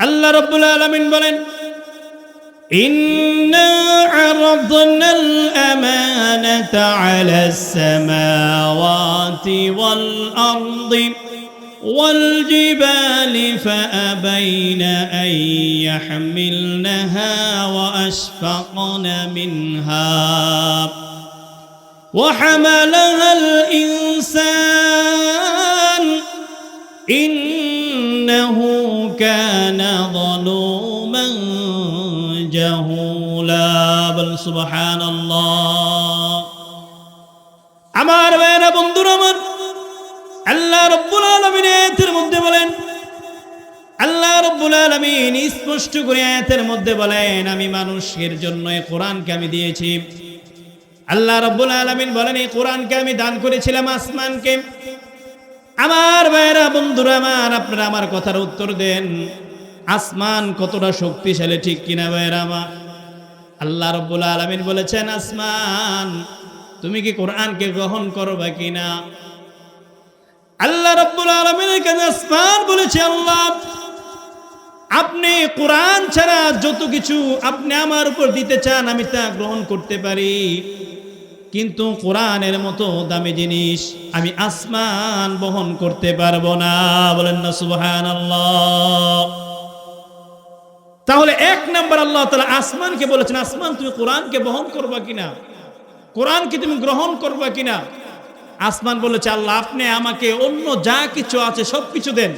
আল্লাহ রব্বুল আলমিন বলেন إنا عرضنا الأمانة على السماوات والأرض والجبال فأبين أن يحملنها وأشفقن منها وحملها الإنسان كان ظلوما جهولا بل سبحان الله আমার ভাইয়েরা বন্ধুরা আমার আল্লাহ রব্বুল আলমিন আয়াতের মধ্যে বলেন আল্লাহ রব্বুল আলমিন স্পষ্ট করে আয়াতের মধ্যে বলেন আমি মানুষের জন্য এই কোরআনকে আমি দিয়েছি আল্লাহ রব্বুল আলমিন বলেন এই কোরআনকে আমি দান করেছিলাম আসমানকে আমার ভাইয়েরা বন্ধুরা আমার, আপনারা আমার কথার উত্তর দেন। আসমান কতটা শক্তিশালী, ঠিক কিনা ভাইয়েরা আমার? আল্লাহ রব্বুল আলমিন বলেছেন, আসমান, তুমি কি কোরআনকে গ্রহণ করবে কিনা? আল্লাহ রব্বুল আলমিনের কাছে আসমান বলেছে, আল্লাহ, আপনি কোরআন ছাড়া যত কিছু আপনি আমার উপর দিতে চান, আমি তা গ্রহণ করতে পারি। কিন্তু কোরআনের মতো দামি জিনিস আমি আসমান বহন করতে পারব না। বলেন না সুবহান তাহলে এক নাম্বার আল্লাহ তালা আসমানকে বলেছেন, আসমান তুমি কোরআনকে বহন করবা কিনা? কোরআনকে তুমি গ্রহণ করবা কিনা? আসমান বলেছে, আল্লাহ, আপনি আমাকে অন্য যা কিছু আছে সব কিছু দেন।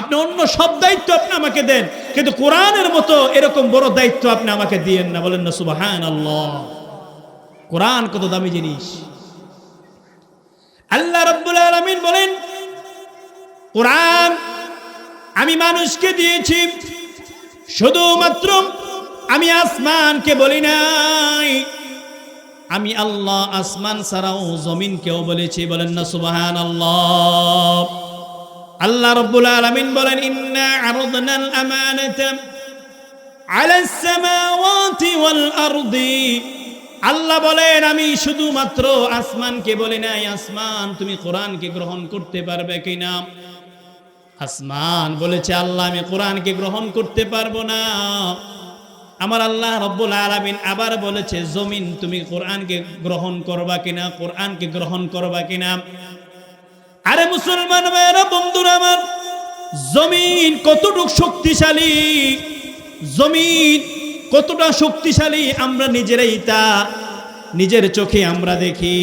আপনি অন্য সব দায়িত্ব আপনি আমাকে দেন, কিন্তু কোরআনের মতো এরকম বড় দায়িত্ব আপনি আমাকে দিয়েন না। বলেন না সুবাহান আল্লাহ কোরআন কত দামি জিনিস। আল্লাহ রব্বুল আলমিন বলেন, কোরআন আমি মানুষকে দিয়েছি, শুধুমাত্র আমি আসমানকে বলি নাই। আমি আল্লাহ আসমান ছাড়াও জমিনকেও বলেছি, বলেন না সুবাহান আল্লাহ আল্লাহ রব্বুল আলামিন বলেন, ইন্না সামাওয়াতি ওয়াল আরদি আল্লাহ বলেন, আমি শুধুমাত্র আসমানকে বলি নাই, আসমান, তুমি কোরআনকে গ্রহণ করতে পারবে কিনা? আসমান বলেছে, আল্লাহ, আমি কোরআনকে গ্রহণ করতে পারব না। আমার আল্লাহ রব্বুল আলামিন আবার বলেছে, জমিন তুমি কোরআনকে গ্রহণ করবা কিনা, কোরআনকে গ্রহণ করবা কিনা? আরে মুসলমান ভাইয়েরা, বন্ধুরা আমার, জমিন কতটুক শক্তিশালী? জমিন কতটা শক্তিশালী আমরা নিজেরাই তা নিজের চোখে আমরা দেখি।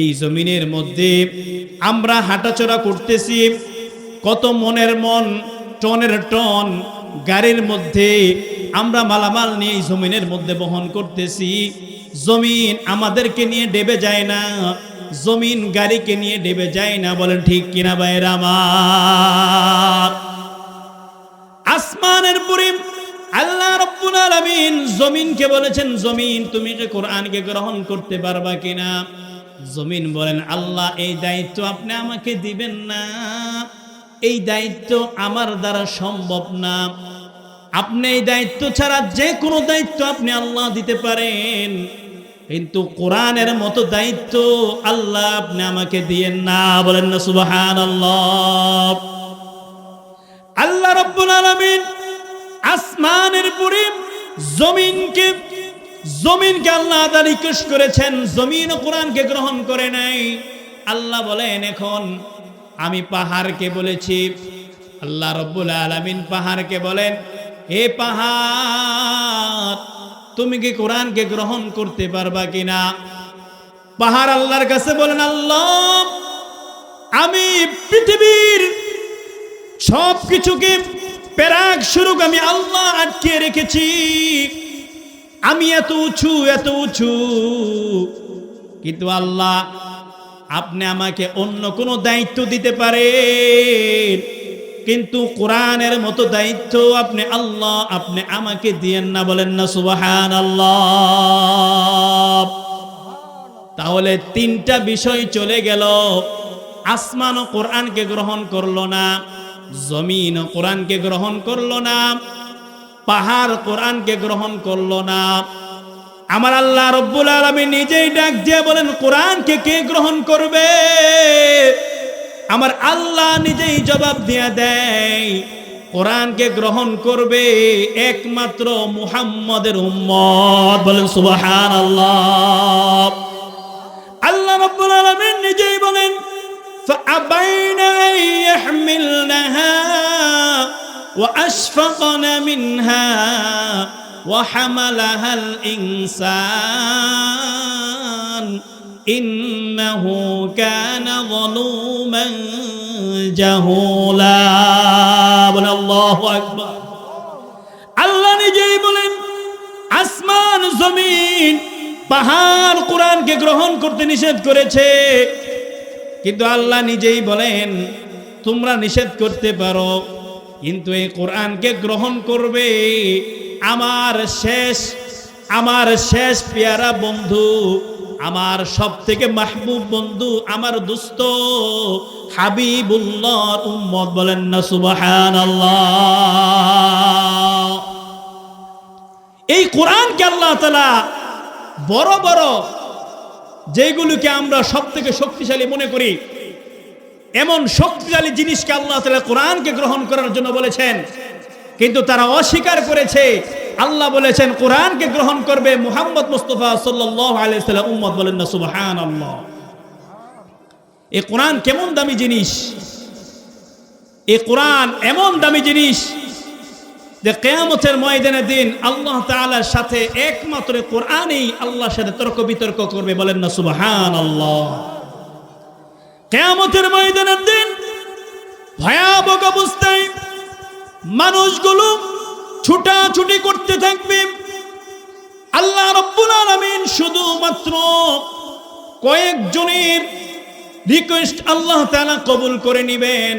এই জমিনের মধ্যে আমরা হাঁটাচলা করতেছি। কত মনের মন, টনের টন গাড়ির মধ্যে আমরা মালামাল নিয়ে এই জমিনের মধ্যে বহন করতেছি। জমিন আমাদেরকে নিয়ে ডেবে যায় না, জমিন গাড়িকে নিয়ে ডেবে যায় না, বলেন ঠিক কিনা বাইর আলামিন জমিনকে বলেছেন, জমিন, তুমি যে কোরআনকে গ্রহণ করতে পারবা কিনা? জমিন বলেন, আল্লাহ, এই দায়িত্ব আপনি আমাকে দিবেন না। এই দায়িত্ব আমার দ্বারা সম্ভব না। আপনি এই দায়িত্ব ছাড়া যে কোনো দায়িত্ব আপনি আল্লাহ দিতে পারেন। কিন্তু কোরআনের মতো দায়িত্ব আল্লাহ আপনি আমাকে দিয়েন না। বলেন না সুবাহান আল্লাহ আল্লাহ রব্বুল আলমিন আসমানের পরে জমিনকে জমিনকে আল্লাহ আদা রিকোয়েস্ট করেছেন, জমিন কোরআনকে গ্রহণ করে নাই। আল্লাহ বলেন, এখন আমি পাহাড়কে বলেছি। আল্লাহ রব্বুল আলমিন পাহাড়কে বলেন এ পাহাড়, তুমি কি কোরআনকে গ্রহণ করতে পারবা কিনা? পাহাড় আল্লাহর কাছে বলেন, আল্লাহ, আমি পৃথিবীর সব কিছুকে পেরাক শুরু আমি আল্লাহ আটকে রেখেছি। আমি এত উঁচু এত উঁচু। কিন্তু আল্লাহ, আপনি আমাকে অন্য কোনো দায়িত্ব দিতে পারেন। কিন্তু কোরআনের মতো দায়িত্ব আপনি আল্লাহ, আপনি আমাকে দিয়েন না বলেন না সুবাহান আল্লাহ তাহলে তিনটা বিষয় চলে গেল। আসমান ও কোরআনকে গ্রহণ করল না। জমিন কোরআনকে গ্রহণ করল না, পাহাড় কোরআনকে গ্রহণ করল না। আমার আল্লাহ রব্বুল আলমী নিজেই ডাক দিয়ে বলেন, কোরআনকে কে গ্রহণ করবে? আমার আল্লাহ নিজেই জবাব দিয়া দেয়, কোরআনকে গ্রহণ করবে একমাত্র মুহাম্মদের উম্মত। বলেন সুবাহান আল্লাহ আল্লাহ রব্বুল আলামিন নিজেই বলেন فأبين أن يحملنها وأشفقن منها وحملها الإنسان إنه كان ظلوما جهولا بل الله أكبر আল্লাহ নিজেই বলেন আসমান জমিন পাহাড় কোরআনকে গ্রহণ করতে নিষেধ করেছে কিন্তু আল্লাহ নিজেই বলেন, তোমরা নিষেধ করতে পারো, কিন্তু এই কোরআনকে গ্রহণ করবে আমার শেষ আমার শেষ পেয়ারা বন্ধু, আমার সব থেকে মাহবুব বন্ধু, আমার দুস্থ হাবিবুল্লাহর উম্মত। বলেন না সুবাহান এই কোরআনকে আল্লাহ তালা বড় বড় যেগুলোকে আমরা সব থেকে শক্তিশালী মনে করি, এমন শক্তিশালী জিনিসকে আল্লাহ তালা কোরআনকে গ্রহণ করার জন্য বলেছেন। কিন্তু তারা অস্বীকার করেছে, আল্লাহ বলেছেন, কোরআনকে গ্রহণ করবে মুহাম্মদ মুস্তফা সাল্লাহ উম্মত বলেন না সুবাহান এ কোরআন কেমন দামি জিনিস? এ কোরআন এমন দামি জিনিস যে কেয়ামতের ময়দানের দিন আল্লাহ তাআলার সাথে একমাত্র কোরআনই আল্লাহর সাথে তর্ক বিতর্ক করবে বলেন না সুবাহান আল্লাহ কেয়ামতের ময়দানের দিন ভয়াবহ অবস্থায় মানুষগুলো ছুটাছুটি করতে থাকবে। আল্লাহ রব্বুল আলামিন শুধুমাত্র কয়েকজনের রিকোয়েস্ট আল্লাহ তাআলা কবুল করে নেবেন।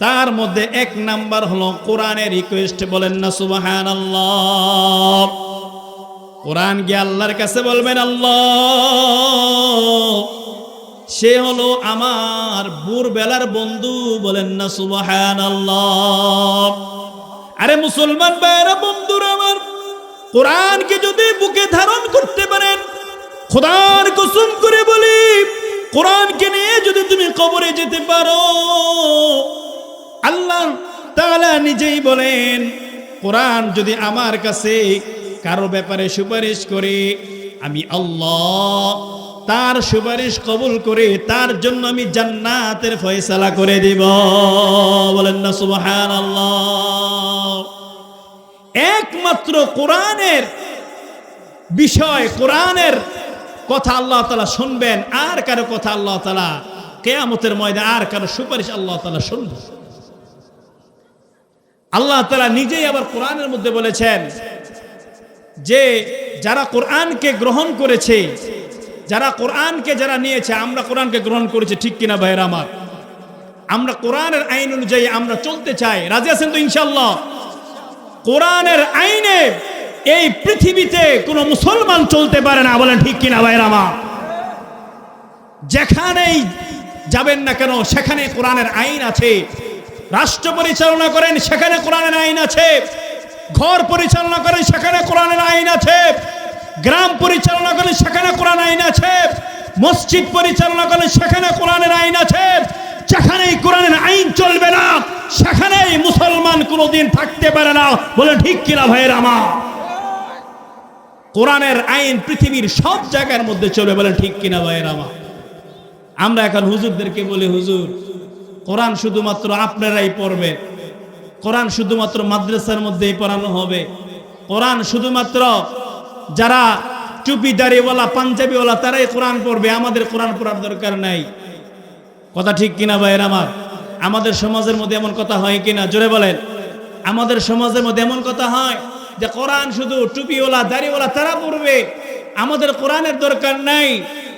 তার মধ্যে এক নাম্বার হলো কোরআনের রিকোয়েস্ট বলেন না সুবাহান আল্লাহ কোরআন গিয়ে আল্লাহর কাছে বলবেন, আল্লাহ? সে হলো আমার বুর বেলার বন্ধু বলেন না সুবাহান আল্লাহ আরে মুসলমান ভাইয়েরা, বন্ধুর আমার, কোরআনকে যদি বুকে ধারণ করতে পারেন, খোদার কসম করে বলি, কোরআনকে নিয়ে যদি তুমি কবরে যেতে পারো আল্লাহ তাহলে নিজেই বলেন, কোরআন যদি আমার কাছে কারও ব্যাপারে সুপারিশ করে, আমি আল্লাহ তার সুপারিশ কবুল করে তার জন্য আমি জান্নাতের ফয়সালা করে দিব। বলেন না সুবহান একমাত্র কোরআনের বিষয়, কোরআনের কথা আল্লাহ তালা শুনবেন, আর কারও কথা আল্লাহ তালা কেয়ামতের ময়দা আর কারও সুপারিশ আল্লাহ তালা শুনবেন। আল্লাহ তালা নিজেই আবার কোরআনের মধ্যে বলেছেন যে যারা কোরআনকে গ্রহণ করেছে, যারা কোরআনকে যারা নিয়েছে, আমরা কোরআনকে গ্রহণ করেছি, ঠিক কিনা ভাইয়ের আমার? আমরা কোরআনের আইন অনুযায়ী আমরা চলতে চাই। রাজি আছেন তো ইনশাল্লাহ কোরআনের আইনে এই পৃথিবীতে কোনো মুসলমান চলতে পারে না, বলেন ঠিক কিনা ভাইয়ের আমার? যেখানেই যাবেন না কেন, সেখানে কোরআনের আইন আছে। রাষ্ট্র পরিচালনা করেন, সেখানে কোরআনের আইন আছে। ঘর পরিচালনা করেন, সেখানে কোরআনের আইন আছে। গ্রাম পরিচালনা করেন, সেখানে কোরআন আইন আছে। মসজিদ পরিচালনা করেন, সেখানে কোরআনের আইন আছে। যেখানেই কোরআনের আইন চলবে না, সেখানেই মুসলমান কোনোদিন থাকতে পারে না। বলে ঠিক কিনা ভাইয়ের আমার? কোরআনের আইন পৃথিবীর সব জায়গার মধ্যে চলবে বলে ঠিক কিনা ভাইয়ের আমার? আমরা এখন হুজুরদেরকে বলি, হুজুর কোরআন শুধুমাত্র আপনারাই পড়বে। কোরআন শুধুমাত্র মাদ্রাসার মধ্যেই পড়ানো হবে। কোরআন শুধুমাত্র যারা টুপি দাড়িওয়ালা পাঞ্জাবিওয়ালা, তারাই কোরআন পড়বে। আমাদের কোরআন পড়ার দরকার নাই। কথা ঠিক কিনা ভাইয়ের আমার? আমাদের সমাজের মধ্যে এমন কথা হয় কিনা? জোরে বলেন। আমাদের সমাজের মধ্যে এমন কথা হয় যে কোরআন শুধু টুপিওয়ালা, দাড়িওয়ালা তারা পড়বে। আমাদের কোরআনের দরকার নাই।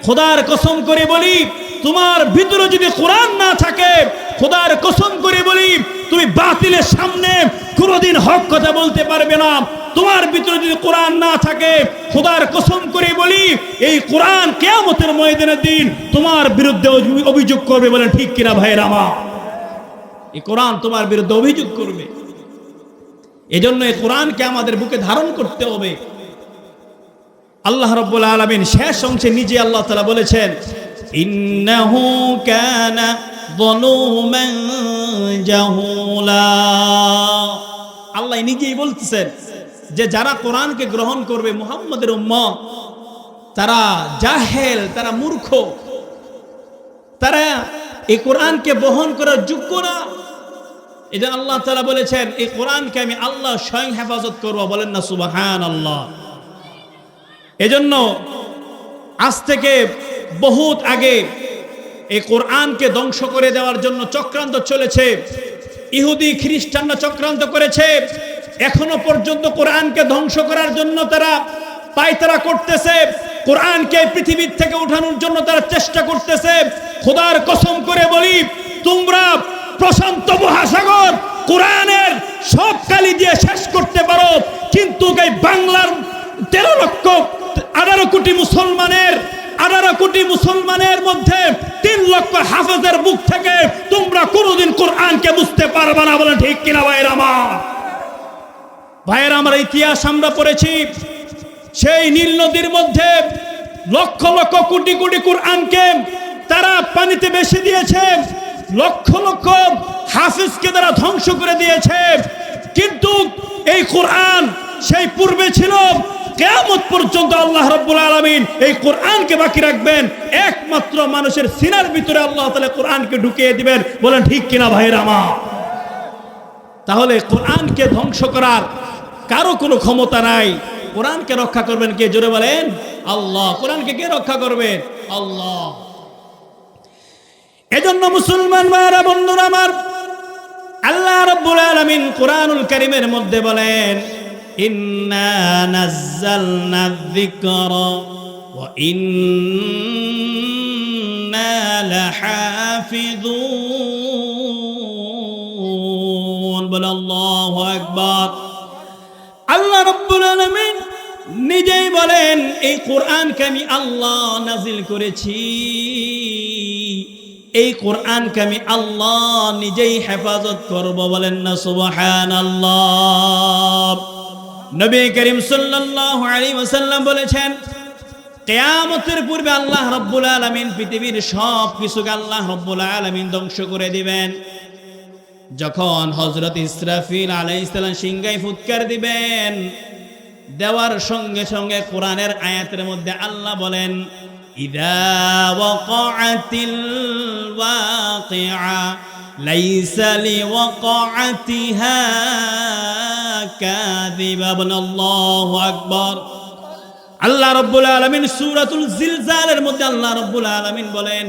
খোদার কসম করে বলি তোমার ভিতরে যদি কোরআন না থাকে, খোদার কসম করে বলি, তুমি বাতিলের সামনে কোনোদিন হক কথা বলতে পারবে না। তোমার ভিতরে যদি কোরআন না থাকে, খোদার কসম করে বলি, এই কোরআন কেয়ামতের ময়দানের দিন তোমার বিরুদ্ধে অভিযোগ করবে বলে ঠিক কিনা ভাইয়ের আমার? এই কোরআন তোমার বিরুদ্ধে অভিযোগ করবে। এজন্য এই কোরআনকে আমাদের বুকে ধারণ করতে হবে। আল্লাহ রব্বুল আলমিন শেষ অংশে নিজে আল্লাহ তালা বলেছেন ইন্নাহু কানা যলুমান জাহুলা আল্লাহ নিজেই বলতেছেন যে যারা কোরআনকে গ্রহণ করবে, মুহাম্মদের উম্মত, তারা জাহেল, তারা মূর্খ, তারা এই কোরআনকে বহন করার যোগ্য না। যে আল্লাহ তারা বলেছেন, এই কোরআনকে আমি আল্লাহ স্বয়ং হেফাজত করব। বলেন না সুবাহান আল্লাহ এজন্য আজ থেকে বহুত আগে এই কোরআনকে ধ্বংস করে দেওয়ার জন্য চক্রান্ত চলেছে। ইহুদি, খ্রিস্টানরা চক্রান্ত করেছে। এখনও পর্যন্ত কোরআনকে ধ্বংস করার জন্য তারা পায়তারা করতেছে। কোরআনকে পৃথিবীর থেকে উঠানোর জন্য তারা চেষ্টা করতেছে। খোদার কসম করে বলি, তোমরা প্রশান্ত মহাসাগর কোরআনের সব কালি দিয়ে শেষ করতে পারো। কিন্তু এই বাংলার তেরো লক্ষ আঠারো কোটি মুসলমানের, আঠারো কোটি মুসলমানের মধ্যে তিন লক্ষ হাফেজের বুক থেকে তোমরা কোনোদিন কোরআনকে বুঝতে পারবে না বলে ঠিক কিনা ভাইয়ের আমার? ভাইয়ের আমার, ইতিহাস আমরা পড়েছি, সেই নীল নদীর মধ্যে লক্ষ লক্ষ কোটি কোটি কোরআনকে তারা পানিতে বেশি দিয়েছে, লক্ষ লক্ষ হাফিজকে তারা ধ্বংস করে দিয়েছে। কিন্তু এই কোরআন সেই পূর্বে ছিল কেয়ামত পর্যন্ত আল্লাহ রব্বুল আলমিন এই কোরআনকে বাকি রাখবেন। একমাত্র মানুষের সিনার ভিতরে আল্লাহ তালা কোরআনকে ঢুকিয়ে দিবেন। বলেন, ঠিক কিনা ভাইয়ের আমার? তাহলে কোরআনকে ধ্বংস করার কারও কোনো ক্ষমতা নাই। কোরআনকে রক্ষা করবেন কে? জোরে বলেন, আল্লাহ। কোরআনকে কে রক্ষা করবেন? আল্লাহ। এজন্য মুসলমান ভাইরা বন্ধুরা আমার, আল্লাহ রাব্বুল আলামিন কোরআনুল কারীমের মধ্যে বলেন নাযালনা যিকরা ওয়া ইন্না লাহাফিযুন বলে আল্লাহু আকবার। আল্লাহ রাব্বুল আলামিন নিজেই বলেন, এই কোরআনকে আমি আল্লাহ নাজিল করেছি। এই কোরআনকে আমি আল্লাহ নিজেই হেফাজত করব। বলেন না সুবহান আল্লাহ নবী করিম সাল্লাল্লাহু আলাইহি ওয়াসাল্লাম বলেছেন, কেয়ামতের পূর্বে আল্লাহ রব্বুল আলামিন পৃথিবীর সব কিছুকে আল্লাহ রব্বুল আলামিন ধ্বংস করে দিবেন। যখন হজরত ইসরাফিল আলাইহিসসালাম সিংগাই ফুৎকার দিবেন, দেওয়ার সঙ্গে সঙ্গে কোরআনের আয়াতের মধ্যে আল্লাহ বলেন, ইদা ওয়াকাআতিল ওয়াকিআ। লাইসা লিওয়াকাআতিহা কাযিবা আল্লাহু আকবার আল্লাহ রব্বুল আলামিন সূরাতুল জিলজালের মধ্যে আল্লাহ রব্বুল আলামিন বলেন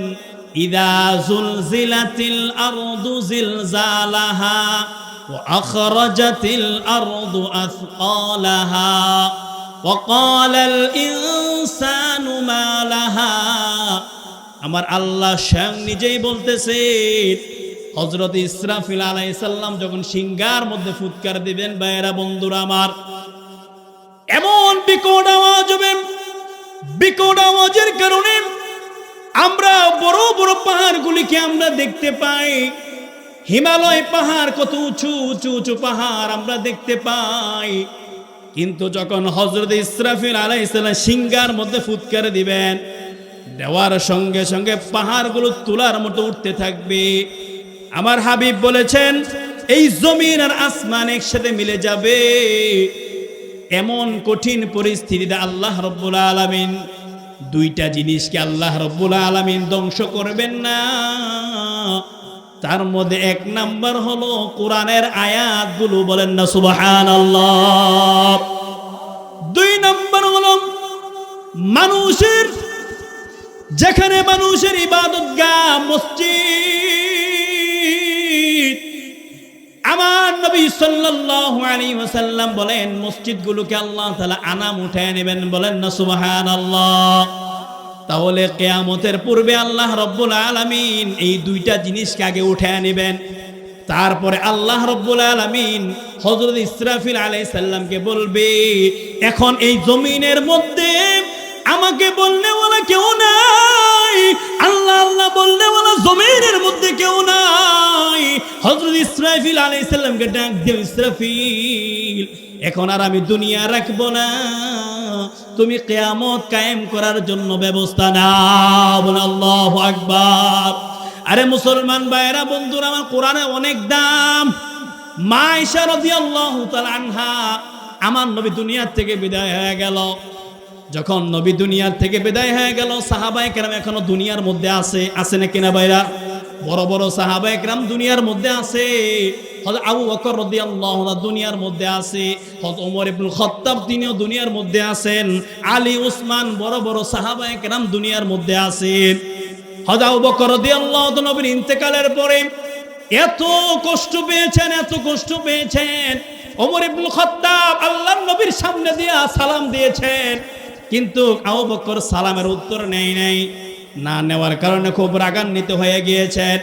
ইদা জুলজিলাতিল আরদু জিলজালাহা وأخرجت الأرض أثقالها وقال الإنسان ما لها আমার আল্লাহ স্বয়ং নিজেই বলতেছে হজরত ইসরাফিল আলাইসাল্লাম যখন সিঙ্গার মধ্যে ফুৎকার দিবেন বাইরা বন্ধুরা আমার, এমন বিকট আওয়াজ হবে, বিকট আওয়াজের কারণে আমরা বড় বড় পাহাড়গুলিকে আমরা দেখতে পাই। হিমালয় পাহাড় কত উঁচু উঁচু উঁচু পাহাড় আমরা দেখতে পাই। কিন্তু যখন হজরত ইসরাফিল আলাইসাল্লাম সিঙ্গার মধ্যে ফুৎকার দিবেন, দেওয়ার সঙ্গে সঙ্গে পাহাড়গুলো তোলার মতো উঠতে থাকবে। আমার হাবিব বলেছেন, এই জমিন আর আসমান একসাথে মিলে যাবে। এমন কঠিন পরিস্থিতিতে আল্লাহ রব্বুল আলমিন দুইটা জিনিসকে আল্লাহ রব্বুল আলমিন ধ্বংস করবেন না। তার মধ্যে এক নাম্বার হলো কোরআনের আয়াতগুলো বলেন না সুবাহান আল্লাহ দুই নাম্বার হলো মানুষের, যেখানে মানুষের ইবাদত গা মসজিদ আমার নবী সাল্লাল্লাহু আলাইহি ওয়াসাল্লাম বলেন, মসজিদগুলোকে আল্লাহ তাআলা আনাম উঠায় নেবেন বলেন না, সুবহানাল্লাহ। তাহলে কেয়ামতের পূর্বে আল্লাহ রব্বুল আলমিন এই দুইটা জিনিসকে আগে উঠে নেবেন। তারপরে আল্লাহ রব্বুল আলমিন হজরত ইসরাফিল আলাই সাল্লামকে বলবে, এখন এই জমিনের মধ্যে আমাকে বললে ওলা কেউ নাই। আল্লাহ আল্লাহ বললে ওলা জমিনের মধ্যে কেউ নাই। হজরত ইসরাফিল আলাই সাল্লামকে ডাক দেব ইসরাফিল, এখন আর আমি দুনিয়া রাখব না। তুমি কেয়ামত কায়েম করার জন্য ব্যবস্থা নাও আল্লাহ আকবার। আরে মুসলমান ভাইয়েরা, বন্ধুরা, আমার কোরআনে অনেক দাম। মা ঈশা রাদিয়াল্লাহু আনহা, আমার নবী দুনিয়ার থেকে বিদায় হয়ে গেল। যখন নবী দুনিয়ার থেকে বিদায় হয়ে গেল, সাহাবায়ে কেরাম এখনও দুনিয়ার মধ্যে আছে আছে না কিনা ভাইরা? বড় বড় সাহাবায়ে কেরাম দুনিয়ার মধ্যে আছে। দুনিয়ার মধ্যে আছে। তিনিও দুনিয়ার মধ্যে আছেন। আলী, উসমান বড় বড় দুনিয়ার মধ্যে আছেন ইন্তেকালের পরে এত কষ্ট পেয়েছেন, এত কষ্ট পেয়েছেন। ওমর ইবনুল খাত্তাব নবীর সামনে দিয়া সালাম দিয়েছেন। কিন্তু আবু বকর সালামের উত্তর নেই নাই। না নেওয়ার কারণে খুব রাগান্বিত হয়ে গিয়েছেন।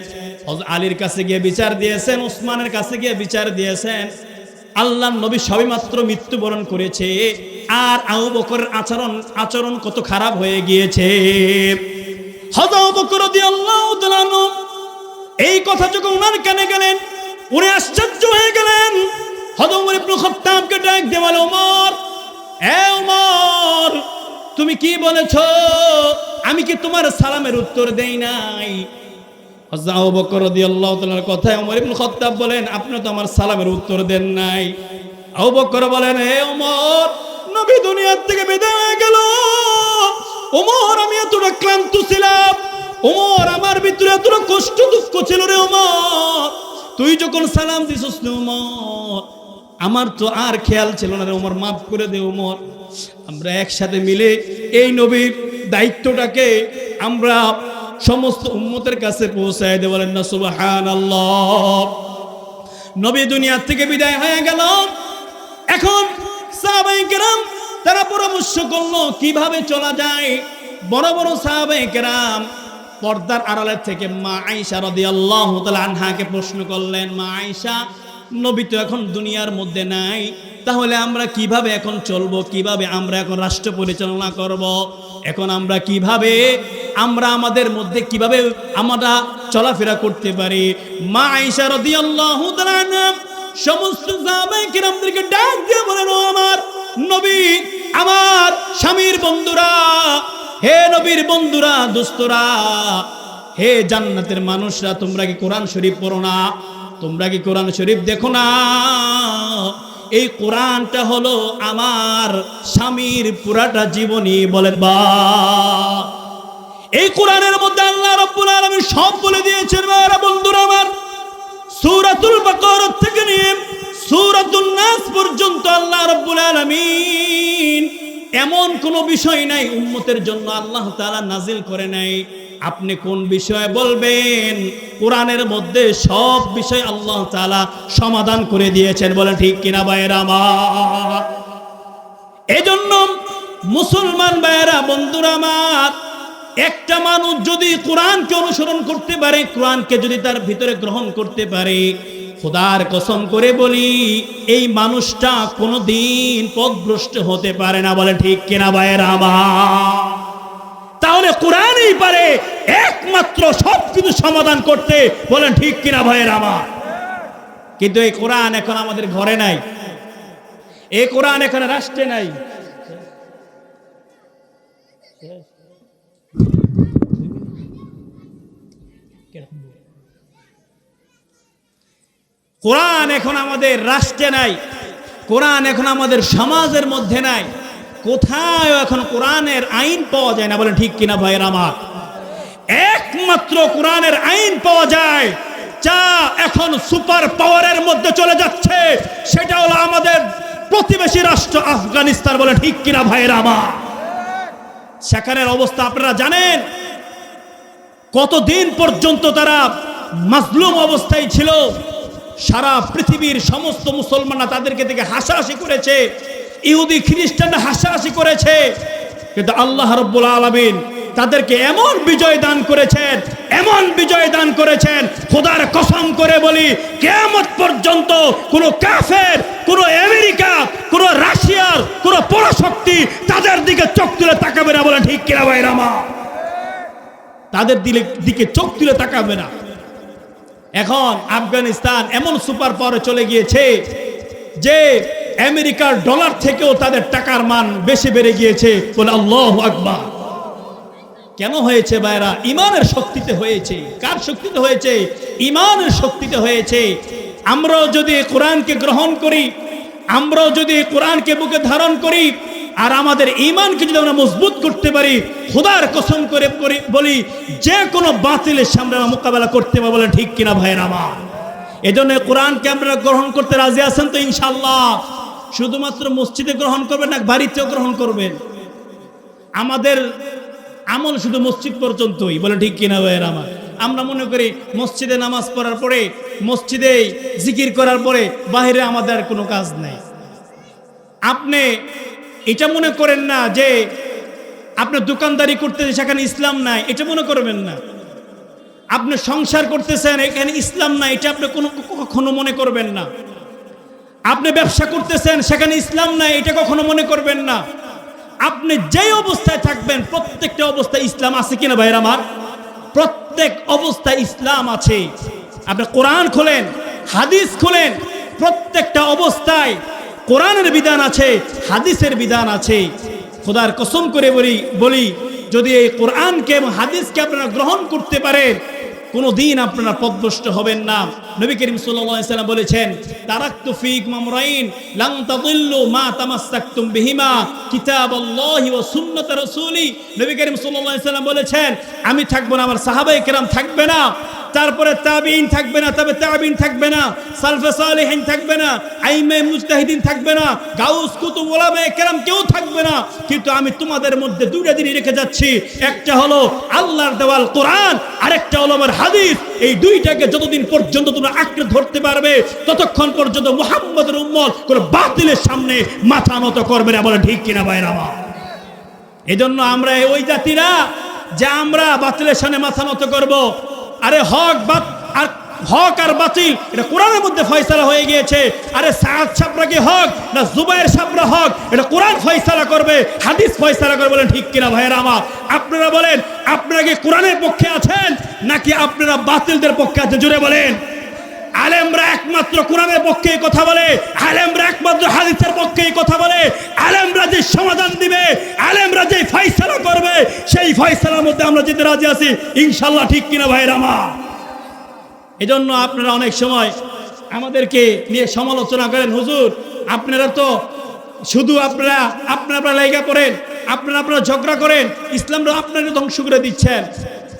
আলীর কাছে গিয়ে বিচার দিয়েছেন, উসমানের কাছে গিয়ে বিচার দিয়েছেন। আল্লাহ নবী সবেমাত্র মৃত্যুবরণ করেছে। আর আবু বকরের আচরণ আচরণ কত খারাপ হয়ে গিয়েছে। এই কথা যখন ওনার কানে গেলেন, উনি আশ্চর্য হয়ে গেলেন। ওমর ইবনে খাত্তাবকে ডাক দিয়ে বলে ওমর এ ওমর তুমি কি বলেছ? আমি কি তোমার সালামের উত্তর দেই নাই? বলেন তো আমার সালামের উত্তর দেন নাই। বলেন নবী দুনিয়ার থেকে ওমর, আমি এতটা ক্লান্ত ছিলাম। আমার ভিতরে এতটা কষ্ট দুঃখ ছিল রে ওমর। তুই যখন সালাম ওমর, আমার তো আর খেয়াল ছিল না রে ওমর, মাফ করে দে ওমর। আমরা একসাথে মিলে এই নবীর দায়িত্বটাকে আমরা সমস্ত উম্মতের কাছে পৌঁছায় দে বলেন না, সুবহানাল্লাহ। নবী দুনিয়ার থেকে বিদায় হয়ে গেল। এখন কেরাম তারা পরামর্শ করল, কীভাবে চলা যায়? বড় বড় সাহাবাই পর্দার আড়ালের থেকে মা আইসা রদি আল্লাহ আনহাকে প্রশ্ন করলেন, মা আইসা নবী তো এখন দুনিয়ার মধ্যে নাই। তাহলে আমরা কীভাবে এখন চলবো? কীভাবে আমরা এখন রাষ্ট্র পরিচালনা করব। এখন আমরা কীভাবে, আমরা আমাদের মধ্যে কীভাবে আমরা চলাফেরা করতে পারি? মা আইসা আল্লাহ সমস্ত কিরামদেরকে ডাক দিয়ে বলেন, "ও আমার নবী, আমার স্বামীর বন্ধুরা, হে নবীর বন্ধুরা, দোস্তরা, হে জান্নাতের মানুষরা, তোমরা কি কোরআন শরীফ পড়ো না? তোমরা কি কোরআন শরীফ দেখো না? এই কোরআনটা হলো আমার স্বামীর পুরাটা জীবনী বলেন বা। এই কোরআনের মধ্যে আল্লাহ রব্বুল আলামিন সব বলে দিয়েছেন মেয়েরা বন্ধুরা আমার। সূরাতুল বাকারা থেকে নিয়ে সূরাতুন নাস পর্যন্ত আল্লাহ রাব্বুল আলামিন এমন কোন বিষয় নাই উম্মতের জন্য আল্লাহ তাআলা নাজিল করে নাই। আপনি কোন বিষয়ে বলবেন? কোরআনের মধ্যে সব বিষয় আল্লাহ তাআলা সমাধান করে দিয়েছেন। বলে ঠিক কিনা ভাইয়েরা আমার? এজন্য মুসলমান ভাইয়েরা, বন্ধুরা আমার, একটা মানুষ যদি কোরআনকে অনুসরণ করতে পারে, কোরআনকে যদি তার ভিতরে গ্রহণ করতে পারে, খোদার কসম করে বলি, এই মানুষটা কোনোদিন পথভ্রষ্ট হতে পারে না। বলে ঠিক কিনা ভাইয়েরা আমার? তাহলে কোরআনই পারে একমাত্র সব কিছু সমাধান করতে। বলেন, ঠিক কিনা ভাইয়ের আমার? কিন্তু এই কোরআন এখন আমাদের ঘরে নাই। এই কোরআন এখানে রাষ্ট্রে নাই। কোরআন এখন আমাদের রাষ্ট্রে নাই। কোরআন এখন আমাদের সমাজের মধ্যে নাই। কোথায় এখন কোরআনের আইন পাওয়া যায় না। বলেন, ঠিক কিনা ভাইয়ের আমার? একমাত্র কোরআনের আইন পাওয়া যায়, যা এখন সুপার পাওয়ারের মধ্যে চলে যাচ্ছে। সেটা হলো আমাদের প্রতিবেশী রাষ্ট্র আফগানিস্তান। বলে ঠিক কিনা ভাইয়ের আমার? সেখানের অবস্থা আপনারা জানেন? কতদিন পর্যন্ত তারা মাজলুম অবস্থায় ছিল? সারা পৃথিবীর সমস্ত মুসলমানরা তাদেরকে দেখে হাসাহাসি করেছে। ইহুদি খ্রিস্টানরা হাসাহাসি করেছে। কিন্তু আল্লাহ রব্বুল আলমিন তাদেরকে এমন বিজয় দান করেছেন, এমন বিজয় দান করেছেন, খোদার কসম করে বলি কেমত পর্যন্ত কোন কাফের, কোন আমেরিকা, কোন রাশিয়ার, কোন পরাশক্তি তাদের দিকে চোখ তুলে তাকাবে না বলে ঠিক কিনা ভাই রামা তাদের দিলে দিকে চোখ তুলে তাকাবে না। এখন আফগানিস্তান এমন সুপার পাওয়ারে চলে গিয়েছে যে আমেরিকার ডলার থেকেও তাদের টাকার মান বেশি বেড়ে গিয়েছে। বলে আল্লাহ আকবার। কেন হয়েছে ভাইরা? ইমানের শক্তিতে হয়েছে। কার শক্তিতে হয়েছে? ইমানের শক্তিতে হয়েছে। আমরাও যদি কোরআনকে গ্রহণ করি, আমরাও যদি কোরআনকে বুকে ধারণ করি, আর আমাদের ইমানকে যদি আমরা মজবুত করতে পারি, খোদার কসম করে বলি যে কোনো বাতিলের সামনে আমরা মোকাবেলা করতে পারব বলে ঠিক কিনা ভাইয়ের আমার? এজন্য কোরআনকে আমরা গ্রহণ করতে রাজি আছেন তো ইনশাল্লাহ শুধুমাত্র মসজিদে গ্রহণ করবেন না, বাড়িতেও গ্রহণ করবেন। আমাদের আমল শুধু মসজিদ পর্যন্তই, বলে ঠিক কিনা ভাইয়ের আমার? আমরা মনে করি মসজিদে নামাজ পড়ার পরে, মসজিদে জিকির করার পরে বাইরে আমাদের আর কোনো কাজ নেই। আপনি এটা মনে করেন না যে আপনি দোকানদারি করতেছেন, সেখানে ইসলাম নাই, এটা মনে করবেন না। আপনি সংসার করতেছেন, এখানে ইসলাম নাই, এটা আপনি কোনো কখনো মনে করবেন না। আপনি ব্যবসা করতেছেন, সেখানে ইসলাম নাই, এটা কখনো মনে করবেন না। আপনি যেই অবস্থায় থাকবেন, প্রত্যেকটা অবস্থায় ইসলাম আছে কিনা ভাইয়ের আমার? প্রত্যেক অবস্থায় ইসলাম আছে। আপনি কোরআন খোলেন, হাদিস খোলেন, প্রত্যেকটা অবস্থায় কোরআনের বিধান আছে, হাদিসের বিধান আছে। খোদার কসম করে বলি বলি, যদি এই কোরআনকে এবং হাদিসকে আপনারা গ্রহণ করতে পারেন কোনো দিন আপনারা পদভ্রষ্ট হবেন না। নবী করিম সাল্লাম বলেছেন আমি থাকব না, আমার সাহাবায়ে কেরাম থাকবে না, তারপরে তাবিন থাকবে না, তবে তাবিন থাকবে না, সালফে সালেহিন থাকবে না, আইমে মুজতাহিদিন থাকবে না, গাউস কুতুব ওলামা কেরাম কেউ থাকবে না, কিন্তু আমি তোমাদের মধ্যে দুইটা জিনিস রেখে যাচ্ছি। একটা হলো আল্লাহর দেওয়াল কোরআন, আরেকটা হলো আমার হাদিস। এই দুইটাকে যতদিন পর্যন্ত তোমরা আঁকড়ে ধরতে পারবে। ততক্ষণ পর্যন্ত মুহাম্মদের উম্মত কোনো বাতিলের সামনে মাথা নত করবে না। বলে ঠিক কিনা ভাইরা আমার? এজন্য আমরা ওই জাতিরা যে আমরা বাতিলের সামনে মাথা নত করব। আরে হক বাত আর হক আর বাতিল, এটা কোরআনের মধ্যে ফয়সালা হয়ে গিয়েছে। আরে সাদ সাবরা কি হক না জুবাইর সাবরা হক? এটা কোরআন ফয়সালা করবে, হাদিস ফয়সালা করবে বলেন ঠিক কিনা ভাইয়ের আমার? আপনারা বলেন, আপনারা কি কোরআনের পক্ষে আছেন নাকি আপনারা বাতিলদের পক্ষে আছেন? জুড়ে বলেন। আলেমরা একমাত্র কোরআনের পক্ষে কথা বলে, আলেমরা একমাত্র হাদিসের পক্ষে কথা বলে, আলেমরা যে সমাধান দিবে, আলেমরা যে ফয়সালা করবে, সেই ফয়সালার মধ্যে আমরা যেতে রাজি আছি ইনশাল্লাহ ঠিক কিনা ভাইয়ের আমার? এজন্য আপনারা অনেক সময় আমাদেরকে নিয়ে সমালোচনা করেন, হুজুর, আপনারা তো শুধু আপনারা আপনারা লাইগা করেন, আপনারা আপনারা ঝগড়া করেন ইসলামরা আপনারা ধ্বংস করে দিচ্ছেন।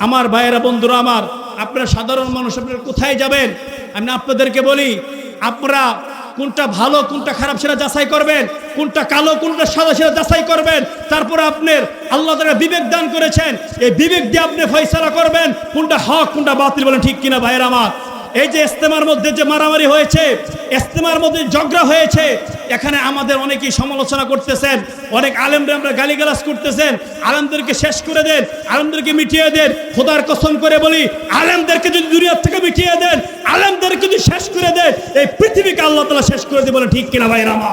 আমার ভাইয়েরা, বন্ধুরা আমার, আপনারা সাধারণ মানুষ, আপনারা কোথায় যাবেন? আমি আপনাদেরকে বলি, আপনারা কোনটা ভালো, কোনটা খারাপ সেটা যাচাই করবেন, কোনটা কালো, কোনটা সাদা সেটা যাচাই করবেন। তারপরে আপনার আল্লাহ তারা বিবেক দান করেছেন, এই বিবেক দিয়ে আপনি ফয়সলা করবেন, কোনটা হক, কোনটা বাতিল বলেন ঠিক কিনা ভাইয়ের আমার। এই যে ইস্তেমার মধ্যে যে মারামারি হয়েছে, ইস্তেমার মধ্যে ঝগড়া হয়েছে, এখানে আমাদের অনেকেই সমালোচনা করতেছেন, অনেক আলেমরা আমরা গালিগালাজ করতেছেন, আলেমদেরকে শেষ করে দেন, আলেমদেরকে মিটিয়ে দেন, খোদার কসম করে বলি, আলেমদেরকে যদি দুনিয়ার থেকে মিটিয়ে দেন, আলেমদেরকে যদি শেষ করে দেন, এই পৃথিবীকে আল্লাহ তালা শেষ করে দেবে বলে ঠিক কিনা ভাই রামা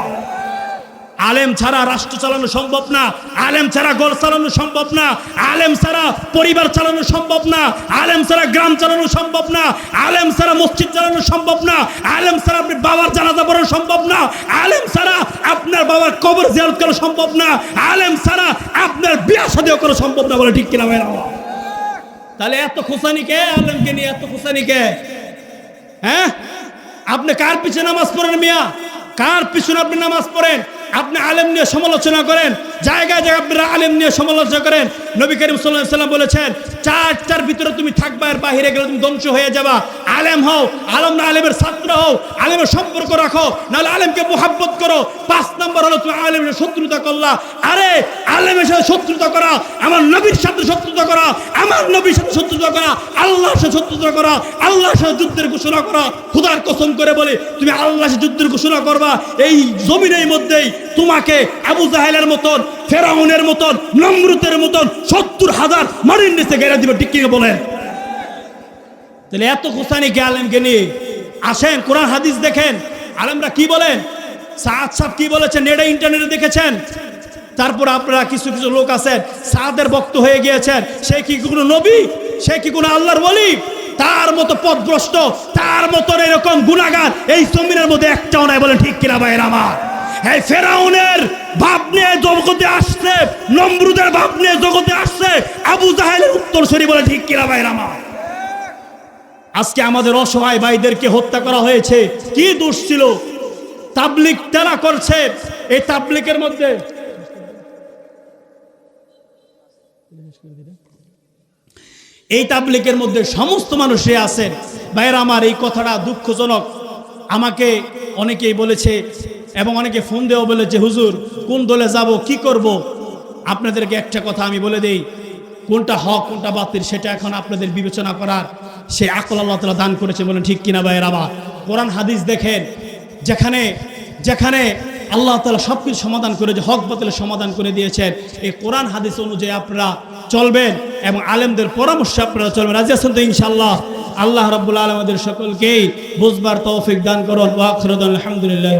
আলেম ছাড়া রাষ্ট্র চালানো সম্ভব না, আলেম ছাড়া ঘর চালানো সম্ভব না, আলেম ছাড়া পরিবার চালানো সম্ভব না, আলেম ছাড়া গ্রাম চালানো সম্ভব না, আলেম ছাড়া মসজিদ চালানো সম্ভব না, আলেম ছাড়া আপনি বাবার জানাজা পড়ানো সম্ভব না, আলেম ছাড়া আপনার বাবার কবর জিয়ারত করা সম্ভব না, আলেম ছাড়া আপনার বিয়া সাদিও করা সম্ভব না বলে ঠিক কিনা ভাই? তাহলে এত খোসানি কে আলেমকে নিয়ে, এত খোসানি কে? হ্যাঁ? আপনি কার পিছনে নামাজ পড়েন মিয়া? কার পিছনে আপনি নামাজ পড়েন? আপনি আলেম নিয়ে সমালোচনা করেন, জায়গায় জায়গায় আপনারা আলেম নিয়ে সমালোচনা করেন। নবী করিম সাল্লাম বলেছেন, চারটার ভিতরে তুমি থাকবা আর বাহিরে গেলে তুমি ধ্বংস হয়ে যাবা। আলেম হও, আলম না আলেমের ছাত্র হও, আলেমের সম্পর্ক রাখো, নাহলে আলেমকে মোহাব্বত করো। পাঁচ নম্বর হলো তুমি আলেমের শত্রুতা করলা। আরে, আলেমের সাথে শত্রুতা করা, আমার নবীর সাথে শত্রুতা করা, আমার নবীর সাথে শত্রুতা করা, আল্লাহর সাথে শত্রুতা করা, আল্লাহর সাথে যুদ্ধের ঘোষণা করা। খুদার কসম করে বলে, তুমি আল্লাহর সাথে যুদ্ধের ঘোষণা করবা, এই জমিনের মধ্যেই তোমাকে আবু জাহেলের মতন, ফেরাউনের মতন নমরুতের মতন সত্তর হাজার মারির নিচে গেড়ে দিবে, ঠিক কি বলেন? তাহলে এত খুসানি কে আলেমকে নিয়ে আসেন, কোরআন হাদিস দেখেন। আলেমরা কি বলেন? সাদ সাহ কি বলেছেন? নেটে ইন্টারনেটে দেখেছেন? তারপর আপনারা কিছু কিছু লোক আছেন, সাদের বক্ত হয়ে গিয়েছেন। সে কি কোনো নবী? সে কি কোনো আল্লাহর বলি তার মতো পথভ্রষ্ট তার মতো এরকম গুণাগার এই জমিনের মধ্যে একটাও নাই বলেন, ঠিক কিনা ভাইয়ের আমার? এই ফেরাউনের বাপ নিয়ে জগতে আসছে, নমরুদের বাপ নিয়ে জগতে আসছে, আবু জাহেলের উত্তর সরি বলে ঠিক কিনা ভাইরা আমার? আজকে আমাদের অসহায় ভাইদেরকে হত্যা করা হয়েছে। কি দোষ ছিল? তাবলিক তারা করছে। এই তাবলিকের মধ্যে এই তাবলিকের মধ্যে সমস্ত মানুষই আছেন ভাইয়েরা আমার এই কথাটা দুঃখজনক। আমাকে অনেকেই বলেছে এবং অনেকে ফোন দেওয়া বলেছে হুজুর, কোন দলে যাব, কি করব? আপনাদেরকে একটা কথা আমি বলে দেই, কোনটা হক, কোনটা বাতিল, সেটা এখন আপনাদের বিবেচনা করার সে আকল আল্লাহ তালা দান করেছে বলেন, ঠিক কিনা ভাইয়ের আমার কোরআন, হাদিস দেখেন, যেখানে যেখানে আল্লাহ তালা সব কিছু সমাধান করে যে হক বাতিলের সমাধান করে দিয়েছেন। এই কোরআন, হাদিস অনুযায়ী আপনারা চলবেন এবং আলেমদের পরামর্শ আপনারা চলবেন। রাজি আছেন তো ইনশাল্লাহ আল্লাহ রব্বুল আলমদের সকলকেই বুঝবার তৌফিক দান করুন। আলহামদুলিল্লাহ